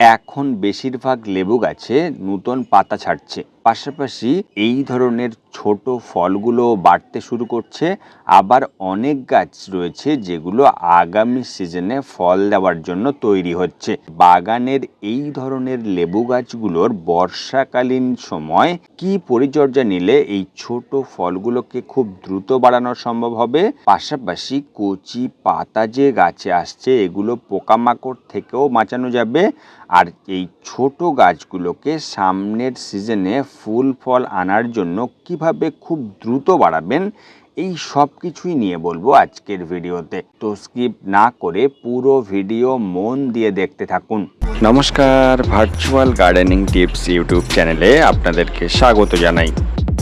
এখন বেশিরভাগ লেবু গাছে নতুন পাতা ছাড়ছে। পাশাপাশি এই ধরনের ছোট ফলগুলো বাড়তে শুরু করছে। আবার অনেক গাছ রয়েছে যেগুলো আগামী সিজনে ফল দেওয়ার জন্য তৈরি হচ্ছে। বাগানের এই ধরনের লেবু গাছগুলোর বর্ষাকালীন সময় কি পরিচর্যা নিলে এই ছোট ফলগুলোকে খুব দ্রুত বাড়ানো সম্ভব হবে? পাশাপাশি কচি পাতা যে গাছে আসছে, এগুলো পোকামাকড় থেকেও বাঁচানো যাবে। আর এই ছোট গাছগুলোকে সামনের সিজনে ফুল, ফল আনার জন্য কীভাবে খুব দ্রুত বাড়াবেন, এই সব কিছুই নিয়ে বলব আজকের ভিডিওতে। তো স্কিপ না করে পুরো ভিডিও মন দিয়ে দেখতে থাকুন। নমস্কার ভার্চুয়াল গার্ডেনিং টিপস ইউটিউব চ্যানেলে আপনাদেরকে স্বাগত জানাই।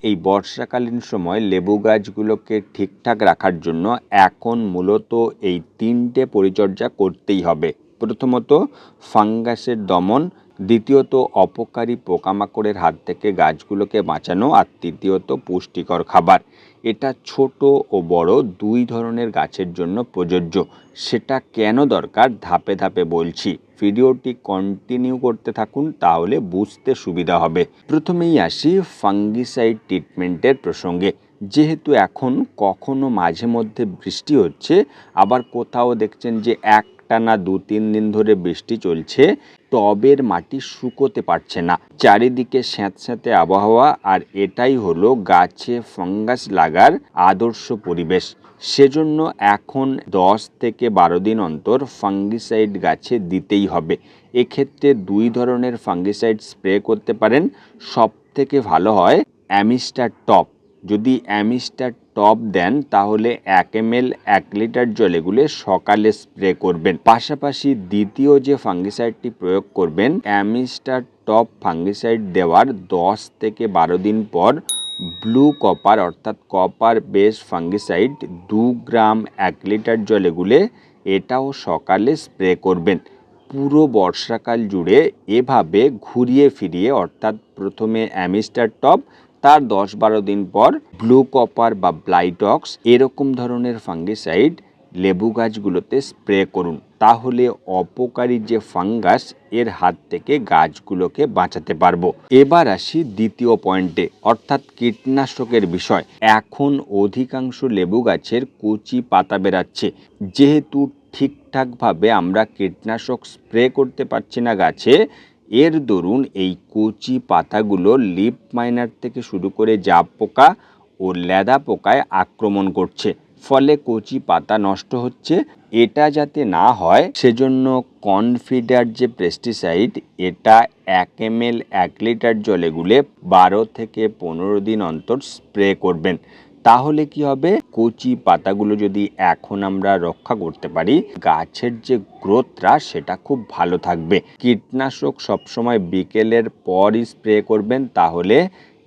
এই বর্ষাকালীন সময় লেবু গাছগুলোকে ঠিকঠাক রাখার জন্য এখন মূলত এই তিনটে পরিচর্যা করতেই হবে। প্রথমত, ফাঙ্গাসের দমন দ্বিতীয়ত অপকারী পোকামাকড়ের হাত থেকে গাছগুলোকে বাঁচানো আর তৃতীয়ত পুষ্টিকর খাবার। এটা ছোট ও বড় দুই ধরনের গাছের জন্য প্রযোজ্য। সেটা কেন দরকার? ধাপে ধাপে বলছি। ভিডিওটি কন্টিনিউ করতে থাকুন, তাহলে বুঝতে সুবিধা হবে। প্রথমেই আসি ফাঙ্গিসাইড ট্রিটমেন্টের প্রসঙ্গে। যেহেতু এখন কখনো মাঝে মধ্যে বৃষ্টি হচ্ছে, আবার কোথাও দেখছেন যে একটানা দু তিন দিন ধরে বৃষ্টি চলছে, টবের মাটি শুকোতে পারছে না। চারিদিকে স্যাঁতস্যাঁতে আবহাওয়া, আর এটাই হলো গাছে ফাঙ্গাস লাগার আদর্শ পরিবেশ। সেজন্য এখন দশ থেকে বারো দিন অন্তর ফাঙ্গিসাইড গাছে দিতেই হবে। এক্ষেত্রে দুই ধরনের ফাঙ্গিসাইড স্প্রে করতে পারেন। সব থেকে ভালো হয় অ্যামিস্টার টপ। যদি অ্যামিস্টার টপ দেন, তাহলে এক এম এল এক লিটার জলে গুলে সকালে স্প্রে করবেন। পাশাপাশি দ্বিতীয় যে ফাঙ্গিসাইডটি প্রয়োগ করবেন, অ্যামিস্টার টপ ফাঙ্গিসাইড দেওয়ার দশ থেকে বারো দিন পর ব্লু কপার, অর্থাৎ কপার বেস ফাঙ্গিসাইড দু গ্রাম, এক লিটার জলে গুলে এটাও সকালে স্প্রে করবেন। পুরো বর্ষাকাল জুড়ে এভাবে ঘুরিয়ে ফিরিয়ে, অর্থাৎ প্রথমে অ্যামিস্টার টপ তার দশ বারো দিন পর ব্লু কপার বা ব্লাইটক্স এরকম ধরনের ফাঙ্গিসাইড লেবু গাছগুলোতে স্প্রে করুন। তাহলে অপকারী যে ফাঙ্গাস, এর হাত থেকে গাছগুলোকে বাঁচাতে পারব। এবার আসি দ্বিতীয় পয়েন্টে, অর্থাৎ কীটনাশকের বিষয়। এখন অধিকাংশ লেবু গাছের কচি পাতা বেরাচ্ছে। যেহেতু ঠিকঠাকভাবে আমরা কীটনাশক স্প্রে করতে পারছি না গাছে এর দরুন এই কচি পাতাগুলো লিপ মাইনার থেকে শুরু করে জাপ পোকা ও লেদা পোকায় আক্রমণ করছে। ফলে কচি পাতা নষ্ট হচ্ছে। এটা যাতে না হয়, সেজন্য কনফিডার যে পেস্টিসাইড, এটা এক এম এক লিটার জলে গুলে বারো থেকে পনেরো দিন অন্তর স্প্রে করবেন। তাহলে কি হবে? কচি পাতাগুলো যদি এখন আমরা রক্ষা করতে পারি, গাছের যে গ্রোথটা সেটা খুব ভালো থাকবে। কীটনাশক সবসময় বিকেলের পরই স্প্রে করবেন, তাহলে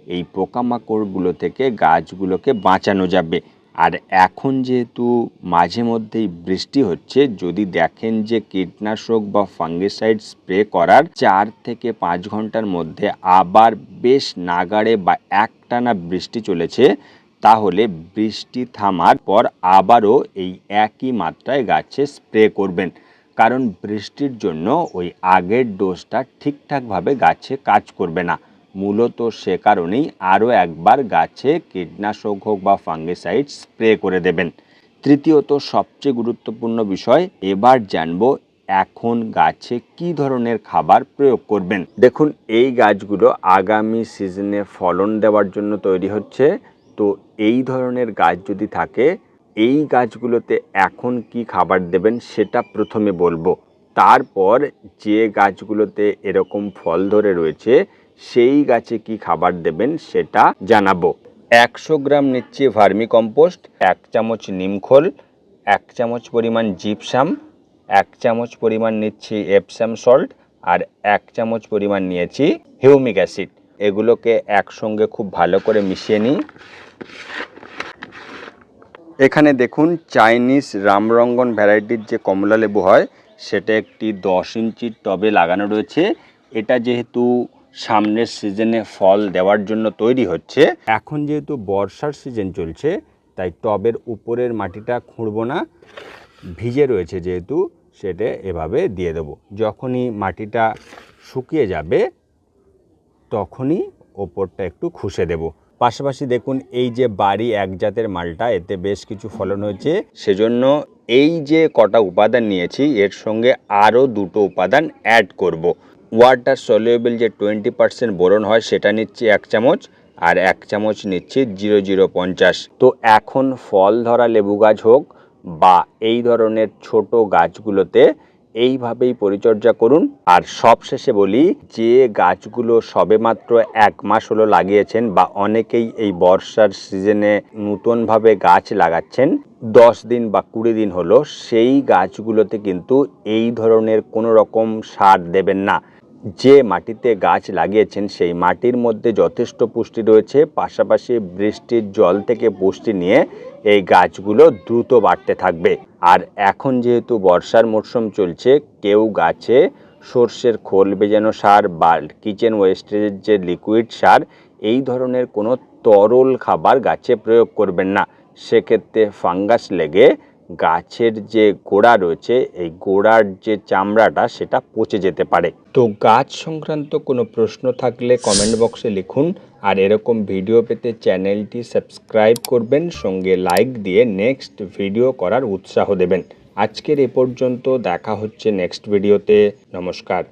এই পোকামাকড়গুলো থেকে গাছগুলোকে বাঁচানো যাবে। আর এখন যেহেতু মাঝে মধ্যেই বৃষ্টি হচ্ছে, যদি দেখেন যে কীটনাশক বা ফাঙ্গিসাইড স্প্রে করার চার থেকে পাঁচ ঘণ্টার মধ্যে আবার বেশ নাগাড়ে বা একটানা বৃষ্টি চলেছে তাহলে বৃষ্টি থামার পর আবারও এই একই মাত্রায় গাছে স্প্রে করবেন। কারণ বৃষ্টির জন্য ওই আগের ডোজটা ঠিকঠাকভাবে গাছে কাজ করবে না। মূলত সে কারণেই আরও একবার গাছে কীটনাশক হোক বা ফাঙ্গিসাইড স্প্রে করে দেবেন। তৃতীয়ত সবচেয়ে গুরুত্বপূর্ণ বিষয়, এবার জানব এখন গাছে কি ধরনের খাবার প্রয়োগ করবেন। দেখুন, এই গাছগুলো আগামী সিজনে ফলন দেওয়ার জন্য তৈরি হচ্ছে। তো এই ধরনের গাছ যদি থাকে, এই গাছগুলোতে এখন কি খাবার দেবেন সেটা প্রথমে বলব। তারপর যে গাছগুলোতে এরকম ফল ধরে রয়েছে, সেই গাছে কি খাবার দেবেন সেটা জানাব। একশো গ্রাম নিচ্ছি ভার্মি কম্পোস্ট এক চামচ নিমখোল, এক চামচ পরিমাণ জিপসাম, এক চামচ পরিমাণ নিচ্ছি এপসাম সল্ট আর এক চামচ পরিমাণ নিয়েছি হিউমিক অ্যাসিড। এগুলোকে একসঙ্গে খুব ভালো করে মিশিয়ে নিই। এখানে দেখুন চাইনিজ রামরঙ্গন ভ্যারাইটির যে কমলা লেবু হয়, সেটা একটি দশ ইঞ্চির টবে লাগানো রয়েছে। এটা যেহেতু সামনের সিজনে ফল দেওয়ার জন্য তৈরি হচ্ছে, এখন যেহেতু বর্ষার সিজন চলছে, তাই টবের উপরের মাটিটা খুঁড়বো না। ভিজে রয়েছে যেহেতু, সেটা এভাবে দিয়ে দেবো। যখনই মাটিটা শুকিয়ে যাবে, তখনই ওপরটা একটু খুশে দেব। পাশাপাশি দেখুন, এই যে বাড়ি এক জাতের মালটা, এতে বেশ কিছু ফলন হয়েছে সেজন্য এই যে কটা উপাদান নিয়েছি, এর সঙ্গে আরও দুটো উপাদান অ্যাড করব। ওয়াটার সলিউবেল যে টোয়েন্টি পার্সেন্ট বোরন হয়, সেটা নিচ্ছি এক চামচ, আর এক চামচ নিচ্ছি জিরো জিরো পঞ্চাশ তো এখন ফল ধরা লেবু গাছ হোক, বা এই ধরনের ছোট গাছগুলোতে এইভাবেই পরিচর্যা করুন। আর সবশেষে বলি, যে গাছগুলো সবেমাত্র এক মাস হলো লাগিয়েছেন বা অনেকেই এই বর্ষার সিজনে নতুনভাবে গাছ লাগাচ্ছেন, দশ দিন বা কুড়ি দিন হলো, সেই গাছগুলোতে কিন্তু এই ধরনের কোনো রকম সার দেবেন না। যে মাটিতে গাছ লাগিয়েছেন, সেই মাটির মধ্যে যথেষ্ট পুষ্টি রয়েছে। পাশাপাশি বৃষ্টির জল থেকে পুষ্টি নিয়ে এই গাছগুলো দ্রুত বাড়তে থাকবে। আর এখন যেহেতু বর্ষার মরশুম চলছে, কেউ গাছে সর্ষের খোল বেজানো সার বা কিচেন ওয়েস্টেজের যে লিকুইড সার, এই ধরনের কোনো তরল খাবার গাছে প্রয়োগ করবেন না। সেক্ষেত্রে ফাঙ্গাস লেগে গাছের যে গোড়া রয়েছে, এই গোড়ার যে চামড়াটা, সেটা পচে যেতে পারে। তো গাছ সংক্রান্ত কোনো প্রশ্ন থাকলে কমেন্ট বক্সে লিখুন। আর এরকম ভিডিও পেতে চ্যানেলটি সাবস্ক্রাইব করবেন, সঙ্গে লাইক দিয়ে নেক্সট ভিডিও করার উৎসাহ দেবেন। আজকের এ পর্যন্ত দেখা হচ্ছে নেক্সট ভিডিওতে নমস্কার।